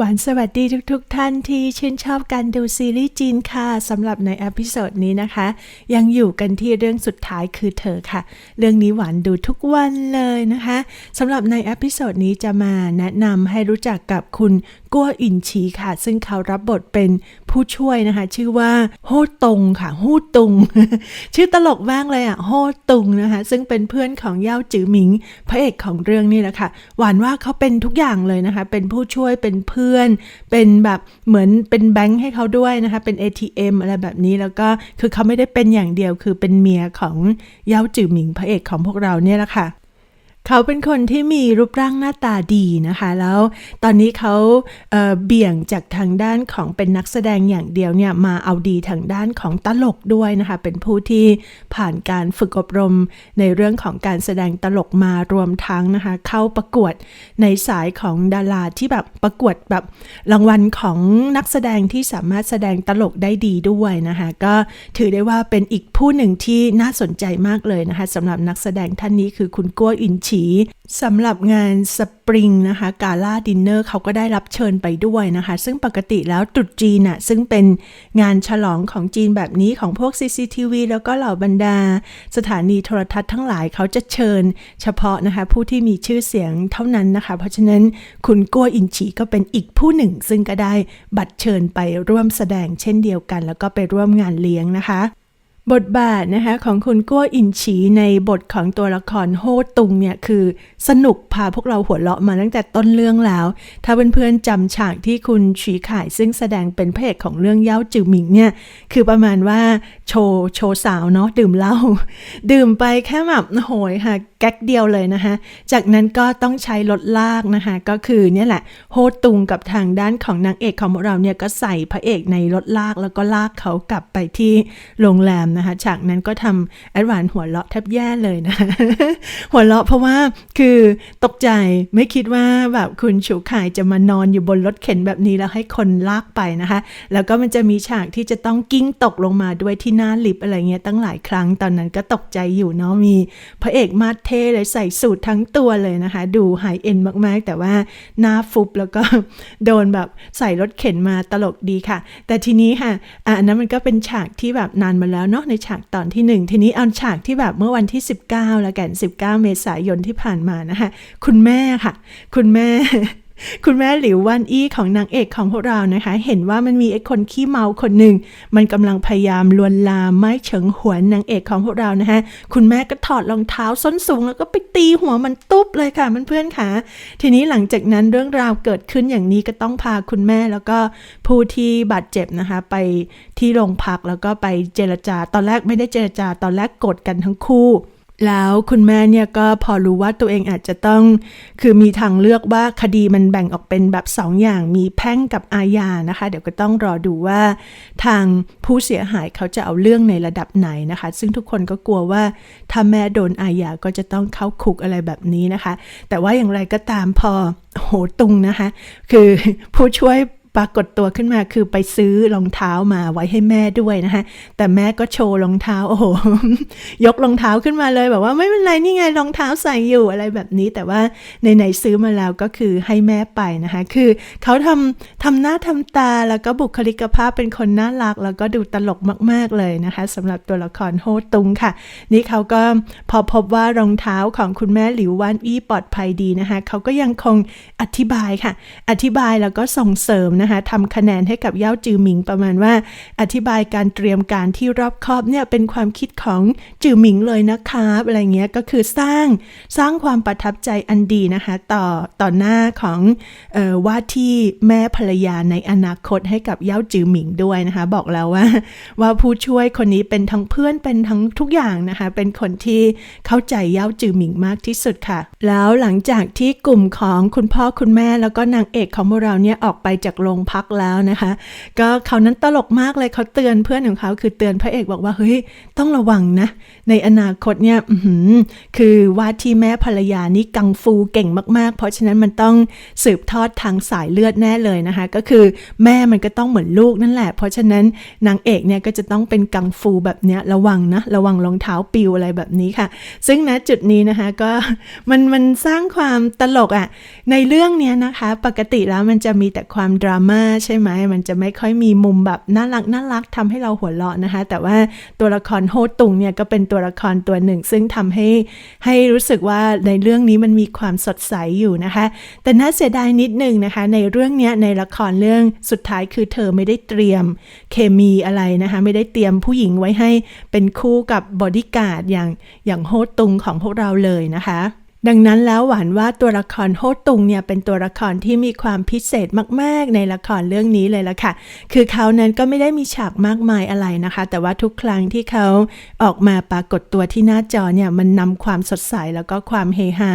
หวานสวัสดีทุกๆทท่านที่ชื่นชอบการดูซีรีส์จีนค่ะสำหรับในอพิโซดนี้นะคะ ยังอยู่กันที่เรื่องสุดท้ายคือเธอค่ะ เรื่องนี้หวานดูทุกวันเลยนะคะสำหรับในอพิโซดนี้จะมาแนะนำให้รู้จักกับคุณกัวอินชีค่ะ ซึ่งเขารับบทเป็นผู้ช่วยนะคะ ชื่อว่าโฮตงค่ะฮู้ตุง ชื่อตลกมากเลยอะโฮตุงนะคะ ซึ่งเป็นเพื่อนของเย่าจือหมิง พระเอกของเรื่องนี่แหละค่ะ หวานว่าเขาเป็นทุกอย่างเลยนะคะ เป็นผู้ช่วยเป็นเพื่อน เป็นแบบเหมือนเป็นแบงค์ให้เขาด้วยนะคะ เป็น ATM อะไรแบบนี้แล้วก็คือเขาไม่ได้เป็นอย่างเดียวคือเป็นเมียของเย่าจือหมิงพระเอกของพวกเราเนี่ยแหละค่ะ เขาเป็นคนที่มีรูปร่างหน้าตาดีนะคะ แล้วตอนนี้เขาเเบี่ยงจากทางด้านของเป็นนักแสดงอย่างเดียวเนี่ยมาเอาดีทางด้านของตลกด้วยนะคะ เป็นผู้ที่ผ่านการฝึกอบรมในเรื่องของการแสดงตลกมารวมทั้งนะคะ เข้าประกวดในสายของดาราที่แบบประกวดแบบรางวัลของนักแสดงที่สามารถแสดงตลกได้ดีด้วยนะคะ ก็ถือได้ว่าเป็นอีกผู้หนึ่งที่น่าสนใจมากเลยนะคะสำหรับนักแสดงท่านนี้คือคุณกัวอินชีสำหรับงานสปริงนะคะกาล่าดินเนอร์เขาก็ได้รับเชิญไปด้วยนะคะ ซึ่งปกติแล้วตรุษจีนน่ะซึ่งเป็นงานฉลองของจีนแบบนี้ของพวก CCTV แล้วก็เหล่าบรรดา สถานีโทรทัศน์ทั้งหลายเขาจะเชิญเฉพาะนะคะ ผู้ที่มีชื่อเสียงเท่านั้นนะคะ เพราะฉะนั้นคุณกัวอินฉีก็เป็นอีกผู้หนึ่ง ซึ่งก็ได้บัตรเชิญไปร่วมแสดงเช่นเดียวกัน แล้วก็ไปร่วมงานเลี้ยงนะคะ บทบาทนะคะของคุณกัวอินฉีในบทของตัวละครโฮตุงเนี่ยคือสนุกพาพวกเราหัวเราะมาตั้งแต่ต้นเรื่องแล้ว ถ้าเพื่อนๆจำฉากที่คุณฉีข่ายซึ่งแสดงเป็นพระเอกของเรื่องเย้าจือหมิงเนี่ยคือประมาณว่าโชว์โชว์สาวเนาะดื่มเหล้าดื่มไปแค่แบบโหยค่ะแก๊กเดียวเลยนะคะจากนั้นก็ต้องใช้รถลากนะคะก็คือเนี่ยแหละโฮตุงกับทางด้านของนางเอกของเราเนี่ยก็ใส่พระเอกในรถลากแล้วก็ลากเขากลับไปที่โรงแรมนะคะ ฉากนั้นก็ทำแอดวานหัวเราะแทบแย่เลยนะ หัวเราะเพราะว่าคือตกใจไม่คิดว่าแบบคุณฉูข่ายจะมานอนอยู่บนรถเข็นแบบนี้แล้วให้คนลากไปนะคะ แล้วก็มันจะมีฉากที่จะต้องกิ้งตกลงมาด้วยที่หน้าลิฟอะไรเงี้ยตั้งหลายครั้งตอนนั้นก็ตกใจอยู่เนาะมีพระเอกมาเทเลยใส่สูททั้งตัวเลยนะคะ ดูไฮเอ็นมากๆ แต่ว่าหน้าฟุบแล้วก็โดนแบบใส่รถเข็นมาตลกดีค่ะ แต่ทีนี้ค่ะอันนั้นมันก็เป็นฉากที่แบบนานมาแล้วเนาะในฉากตอนที่ 1 ทีนี้เอาฉากที่แบบเมื่อวันที่ 19 แล้วกัน 19 เมษายนที่ผ่านมานะคะคุณแม่ค่ะ คุณแม่ คุณแม่หลิววันอี้ของนางเอกของพวกเรานะคะ เห็นว่ามันมีไอ้คนขี้เมาคนหนึ่งมันกำลังพยายามลวนลามไม่เฉิงหวนนางเอกของพวกเรานะคะคุณแม่ก็ถอดรองเท้าส้นสูง แล้วก็ไปตีหัวมันตุ๊บเลยค่ะเพื่อนๆค่ะ ทีนี้หลังจากนั้นเรื่องราวเกิดขึ้นอย่างนี้ก็ต้องพาคุณแม่แล้วก็ผู้ที่บาดเจ็บนะคะ ไปที่โรงพักแล้วก็ไปเจรจา ตอนแรกไม่ได้เจรจา ตอนแรกกดกันทั้งคู่ แล้วคุณแม่เนี่ยก็พอรู้ว่าตัวเองอาจจะต้อง คือมีทางเลือกว่าคดีมันแบ่งออกเป็นแบบ2ออย่างมีแพ่งกับอาญานะคะ เดี๋ยวก็ต้องรอดูว่า ทางผู้เสียหายเขาจะเอาเรื่องในระดับไหนนะคะ ซึ่งทุกคนก็กลัวว่าถ้าแม่โดนอาญาก็จะต้องเข้าคุกอะไรแบบนี้นะคะ แต่ว่าอย่างไรก็ตามพอโหตุงนะคะ คือผู้ช่วย ปรากฏตัวขึ้นมาคือไปซื้อรองเท้ามาไว้ให้แม่ด้วยนะคะแต่แม่ก็โชว์รองเท้าโอ้โหยกรองเท้าขึ้นมาเลยแบบว่าไม่เป็นไรนี่ไงรองเท้าใส่อยู่อะไรแบบนี้ แต่ว่าในไหนซื้อมาแล้วก็คือให้แม่ไปนะคะคือเขาทำทำหน้าทำตาแล้วก็บุคลิกภาพเป็นคนน่ารัก แล้วก็ดูตลกมาก ๆเลยนะคะสำหรับตัวละครโฮตุงค่ะ นี่เขาก็พอพบว่ารองเท้าของคุณแม่หลิววานอี้ปลอดภัยดีนะคะเขาก็ยังคงอธิบายค่ะ อธิบายแล้วก็ส่งเสริมนะคะทำคะแนนให้กับเย่าจือหมิงประมาณว่า อธิบายการเตรียมการที่รอบคอบเนี่ยเป็นความคิดของจือหมิงเลยนะคะอะไรเงี้ยก็คือสร้างสร้างความประทับใจอันดีนะคะต่อต่อหน้าของออว่าที่แม่ภรรยาในอนาคตให้กับเย่าจือหมิงด้วยนะคะ บอกแล้วว่า ว่าผู้ช่วยคนนี้เป็นทั้งเพื่อนเป็นทั้งทุกอย่างนะคะ เป็นคนที่เข้าใจเย่าจือหมิงมากที่สุดค่ะ แล้วหลังจากที่กลุ่มของคุณพ่อคุณแม่แล้วก็นางเอกของพวกเราเนี่ยออกไปจากโรงงพักแล้วนะคะ ก็เขานั้นตลกมากเลยเขาเตือนเพื่อนของเขาคือเตือนพระเอกบอกว่าเฮ้ยต้องระวังนะ ในอนาคตเนี่ยคือว่าที่แม่ภรรยานี่กังฟูเก่งมากๆ เพราะฉะนั้นมันต้องสืบทอดทางสายเลือดแน่เลยนะคะ ก็คือแม่มันก็ต้องเหมือนลูกนั่นแหละ เพราะฉะนั้นนางเอกเนี่ยก็จะต้องเป็นกังฟูแบบเนี้ยระวังนะระวังรองเท้าปิวอะไรแบบนี้ค่ะ ซึ่งณจุดนี้นะคะก็มันมันสร้างความตลกอะ่ะในเรื่องเนี้ยนะคะ ปกติแล้วมันจะมีแต่ความดราม่าใช่ไหมมันจะไม่ค่อยมีมุมแบบน่ารักน่ารักทำให้เราหัวเราะนะคะ แต่ว่าตัวละครโฮตุงเนี่ยก็เป็นตัวละครตัวหนึ่ง ซึ่งทำให้ให้รู้สึกว่าในเรื่องนี้มันมีความสดใสอยู่นะคะ แต่น่าเสียดายนิดหนึ่งนะคะ ในเรื่องนี้ในละครเรื่องสุดท้ายคือเธอไม่ได้เตรียมเคมีอะไรนะคะ ไม่ได้เตรียมผู้หญิงไว้ให้เป็นคู่กับบอดี้การ์ดอย่างอย่างโฮตุงของพวกเราเลยนะคะ ดังนั้นแล้วหวานว่าตัวละครโฮตุงเนี่ยเป็นตัวละครที่มีความพิเศษมาก ๆ ในละครเรื่องนี้เลยละค่ะ คือเขานั้นก็ไม่ได้มีฉากมากมายอะไรนะคะ แต่ว่าทุกครั้งที่เขาออกมาปรากฏตัวที่หน้าจอเนี่ยมันนำความสดใสแล้วก็ความเฮฮา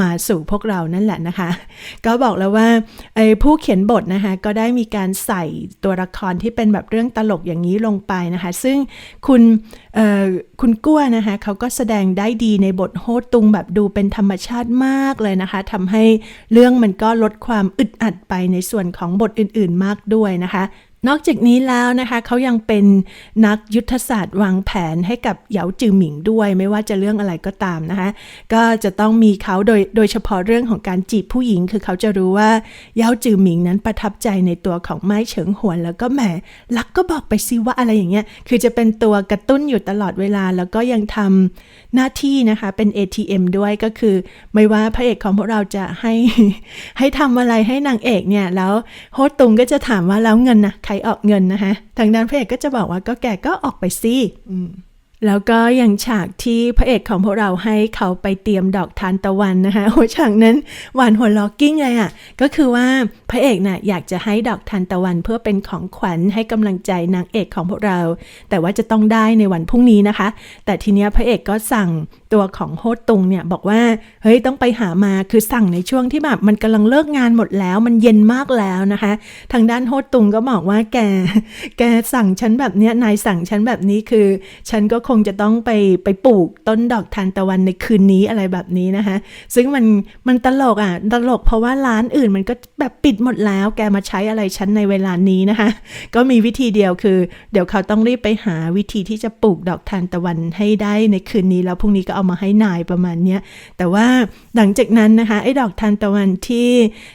มาสู่พวกเรานั่นแหละนะคะ ก็บอกแล้วว่าไอ้ผู้เขียนบทนะคะก็ได้มีการใส่ตัวละครที่เป็นแบบเรื่องตลกอย่างนี้ลงไปนะคะ ซึ่งคุณ คุณกั้วนะคะเขาก็แสดงได้ดีในบทโฮตุงแบบดูเป็นธรรมชาติมากเลยนะคะทำให้เรื่องมันก็ลดความอึดอัดไปในส่วนของบทอื่นๆมากด้วยนะคะ นอกจากนี้แล้วนะคะเขายังเป็นนักยุทธศาสตร์วางแผนให้กับเหยาจือหมิงด้วย ไม่ว่าจะเรื่องอะไรก็ตามนะคะก็จะต้องมีเขาโดยโดยเฉพาะเรื่องของการจีบผู้หญิง คือเขาจะรู้ว่าเหยาจือหมิงนั้นประทับใจในตัวของไม้เฉิงหวน แล้วก็แหมรักก็บอกไปซิว่าอะไรอย่างเงี้ยคือจะเป็นตัวกระตุ้นอยู่ตลอดเวลา แล้วก็ยังทำหน้าที่นะคะเป็น ATM ด้วยก็คือ ไม่ว่าพระเอกของพวกเราจะให้ให้ทำอะไรให้นางเอกเนี่ยแล้วโฮตุงก็จะถามว่าแล้วเงินนะใครออกเงินนะคะทางด้านพระเอกก็จะบอกว่าก็แกก็ออกไปสิอืม แล้วก็อย่างฉากที่พระเอกของพวกเราให้เขาไปเตรียมดอกทานตะวันนะคะโอ้ฉากนั้นหวานหัวล็อกกิ้งเลยอะ่ะ ก็คือว่าพระเอกน่ะอยากจะให้ดอกทานตะวันเพื่อเป็นของขวัญให้กำลังใจนางเอกของพวกเรา แต่ว่าจะต้องได้ในวันพรุ่งนี้นะคะ แต่ทีเนี้ยพระเอกก็สั่งตัวของโฮตุงเนี่ยบอกว่าเฮ้ยต้องไปหามาคือสั่งในช่วงที่แบบมันกำลังเลิกงานหมดแล้ว มันเย็นมากแล้วนะคะ ทางด้านโฮตุงก็บอกว่าแก แกสั่งฉันแบบเนี้ยนายสั่งฉันแบบนี้คือฉันก็คงจะต้องไปไปปลูกต้นดอกทานตะวันในคืนนี้อะไรแบบนี้นะคะ ซึ่งมันมันตลกอะตลกเพราะว่าร้านอื่นมันก็แบบปิดหมดแล้ว แกมาใช้อะไรฉันในเวลานี้นะคะ ก็มีวิธีเดียวคือ เดี๋ยวเขาต้องรีบไปหาวิธีที่จะปลูกดอกทานตะวันให้ได้ในคืนนี้แล้วพรุ่งนี้ก็เอามาให้นายประมาณเนี้ยแต่ว่าหลังจากนั้นนะคะไอ้ดอกทานตะวันที่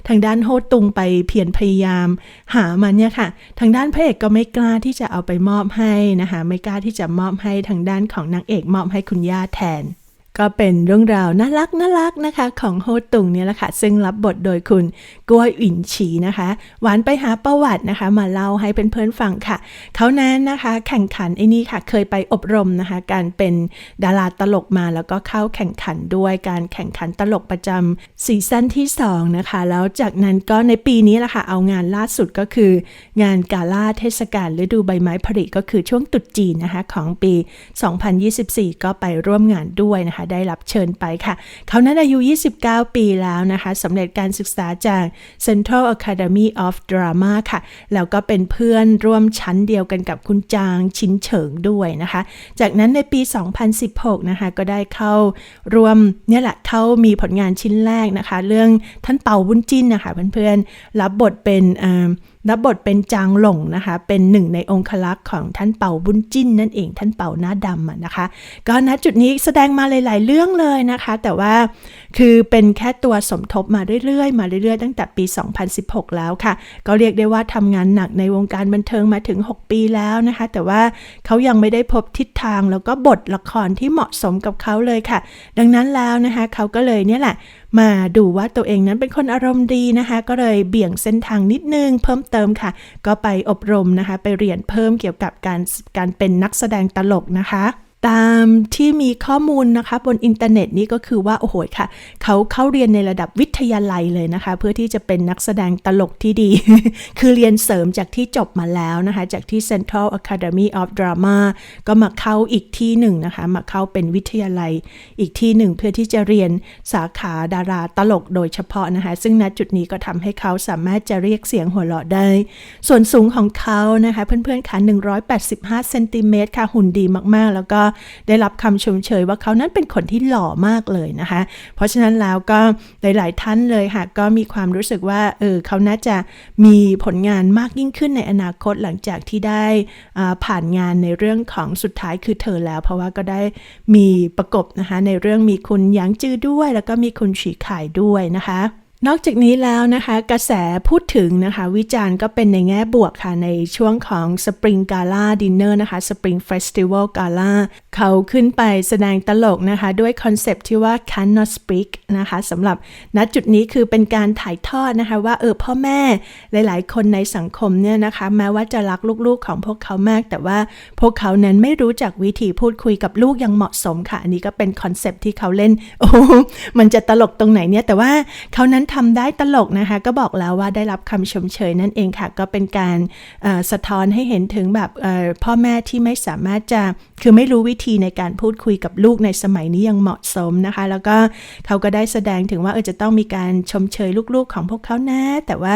ทางด้านโฮตุงไปเพียรพยายามหามันเนี่ยค่ะ ทางด้านพระเอกก็ไม่กล้าที่จะเอาไปมอบให้นะคะ ไม่กล้าที่จะมอบให้ทางด้านของนางเอกมอบให้คุณย่าแทน ก็เป็นเรื่องราวน่ารักน่ารักนะคะ ของโฮตุงเนี่ยแหละค่ะ ซึ่งรับบทโดยคุณกล้วยอินฉีนะคะ หวานไปหาประวัตินะคะ มาเล่าให้เพื่อนๆฟังค่ะ เขานั้นนะคะ แข่งขันไอ้นี่ค่ะ เคยไปอบรมนะคะ การเป็นดาราตลกมาแล้วก็เข้าแข่งขันด้วยการแข่งขันตลกประจำซีซั่นที่ 2 นะคะ แล้วจากนั้นก็ในปีนี้แหละค่ะ เอางานล่าสุดก็คือ งานกาล่าเทศกาลฤดูใบไม้ผลิก็คือช่วงตรุษจีนนะคะของปี 2024 ก็ไปร่วมงานด้วยนะคะได้รับเชิญไปค่ะ เขานั้นอายุ 29 ปีแล้วนะคะสำเร็จการศึกษาจาก Central Academy of Drama ค่ะ แล้วก็เป็นเพื่อนร่วมชั้นเดียวกันกับคุณจางชินเฉิงด้วยนะคะ จากนั้นในปี 2016 นะคะ ก็ได้เข้าร่วมเนี่ยแหละเข้ามีผลงานชิ้นแรกนะคะ เรื่องท่านเป่าบุญจิ้นนะคะเพื่อนๆรับบทเป็นอ่อ รับบทเป็นจางหลงนะคะ เป็นหนึ่งในองคลักษ์ของท่านเป่าบุญจิ้นนั่นเอง ท่านเป่าหน้าดำนะคะ ก็ณจุดนี้แสดงมาหลาย ๆ เรื่องเลยนะคะ แต่ว่าคือเป็นแค่ตัวสมทบมาเรื่อย ๆ มาเรื่อย ๆ ตั้งแต่ปี 2016 แล้วค่ะ ก็เรียกได้ว่าทำงานหนักในวงการบันเทิงมาถึง 6 ปีแล้วนะคะ แต่ว่าเขายังไม่ได้พบทิศทางแล้วก็บทละครที่เหมาะสมกับเขาเลยค่ะ ดังนั้นแล้วนะคะเขาก็เลยเนี่ยแหละ มาดูว่าตัวเองนั้นเป็นคนอารมณ์ดีนะคะ ก็เลยเบี่ยงเส้นทางนิดนึงเพิ่มเติมค่ะ ก็ไปอบรมนะคะ ไปเรียนเพิ่มเกี่ยวกับการการเป็นนักแสดงตลกนะคะ ตามที่มีข้อมูลนะคะบนอินเทอร์เน็ตนี่ก็คือว่า โอ้โหค่ะ เขาเข้าเรียนในระดับวิทยาลัยเลยนะคะ เพื่อที่จะเป็นนักแสดงตลกที่ดี คือเรียนเสริมจากที่จบมาแล้วนะคะ จากที่ Central Academy of Drama ก็มาเข้าอีกที่หนึ่งนะคะ มาเข้าเป็นวิทยาลัยอีกที่หนึ่ง เพื่อที่จะเรียนสาขาดาราตลกโดยเฉพาะนะคะ ซึ่งณจุดนี้ก็ทำให้เขาสามารถจะเรียกเสียงหัวเราะได้ ส่วนสูงของเขานะคะ เพื่อนๆค่ะ185เซนติเมตรค่ะหุ่นดีมากๆ แล้วก็ได้รับคำชมเชยว่าเขานั้นเป็นคนที่หล่อมากเลยนะคะ เพราะฉะนั้นแล้วก็หลาย ๆ ท่านเลยค่ะก็มีความรู้สึกว่าเออเขาน่าจะมีผลงานมากยิ่งขึ้นในอนาคตหลังจากที่ได้ผ่านงานในเรื่องของสุดท้ายคือเธอแล้ว เพราะว่าก็ได้มีประกบนะคะในเรื่องมีคุณหยางจือด้วย แล้วก็มีคุณฉีข่ายด้วยนะคะ นอกจากนี้แล้วนะคะกระแสพูดถึงนะคะวิจารณ์ก็เป็นในแง่บวกค่ะ ในช่วงของ Spring Gala Dinner นะคะ Spring Festival Gala เขาขึ้นไปแสดงตลกนะคะ ด้วยคอนเซปต์ที่ว่า cannot speak นะคะสำหรับณจุดนี้คือเป็นการถ่ายทอดนะคะ ว่าเออพ่อแม่หลาย ๆ คนในสังคมเนี่ยนะคะแม้ว่าจะรักลูกๆของพวกเขามาก แต่ว่าพวกเขานั้นไม่รู้จักวิธีพูดคุยกับลูกอย่างเหมาะสมค่ะ อันนี้ก็เป็นคอนเซปต์ที่เขาเล่นโอ้โหมันจะตลกตรงไหนเนี่ยแต่ว่าเขานั้นทำได้ตลกนะคะ ก็บอกแล้วว่าได้รับคำชมเชยนั่นเองค่ะ ก็เป็นการสะท้อนให้เห็นถึงแบบพ่อแม่ที่ไม่สามารถจะคือไม่รู้วิธีในการพูดคุยกับลูกในสมัยนี้ยังเหมาะสมนะคะ แล้วก็เขาก็ได้แสดงถึงว่าเออจะต้องมีการชมเชยลูกๆของพวกเขานะ แต่ว่า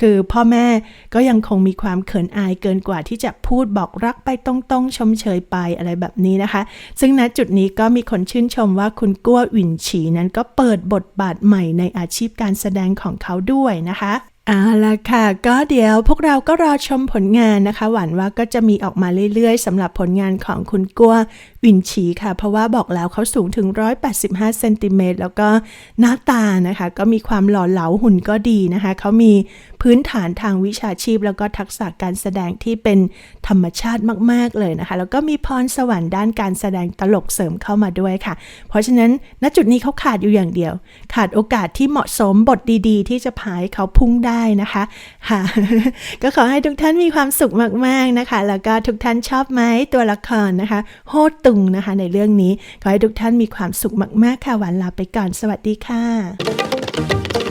คือพ่อแม่ก็ยังคงมีความเขินอายเกินกว่าที่จะพูดบอกรักไปตรงๆ ชมเชยไปอะไรแบบนี้นะคะ ซึ่งณจุดนี้ก็มีคนชื่นชมว่าคุณกั้วหวินฉีนั้นก็เปิดบทบาทใหม่ในอาชีพการแสดงของเขาด้วยนะคะเอาละค่ะ ก็เดี๋ยวพวกเราก็รอชมผลงานนะคะ หวังว่าก็จะมีออกมาเรื่อยๆสำหรับผลงานของคุณกัว วินฉีค่ะ เพราะว่าบอกแล้วเขาสูงถึง 185 เซนติเมตรแล้วก็หน้าตานะคะ ก็มีความหล่อเหลาหุ่นก็ดีนะคะ เขามีพื้นฐานทางวิชาชีพ แล้วก็ทักษะการแสดงที่เป็นธรรมชาติมาก ๆ เลยนะคะ แล้วก็มีพรสวรรค์ด้านการแสดงตลกเสริมเข้ามาด้วยค่ะ เพราะฉะนั้นณจุดนี้เขาขาดอยู่อย่างเดียว ขาดโอกาสที่เหมาะสมบทดีๆ ที่จะพาให้เขาพุ่งได้นะคะค่ะก็ขอให้ทุกท่านมีความสุขมากๆนะคะ แล้วก็ทุกท่านชอบไหมตัวละครนะคะ โฮตุงนะคะ ในเรื่องนี้ ขอให้ทุกท่านมีความสุขมาก ๆ ค่ะ หวานลาไปก่อน สวัสดีค่ะ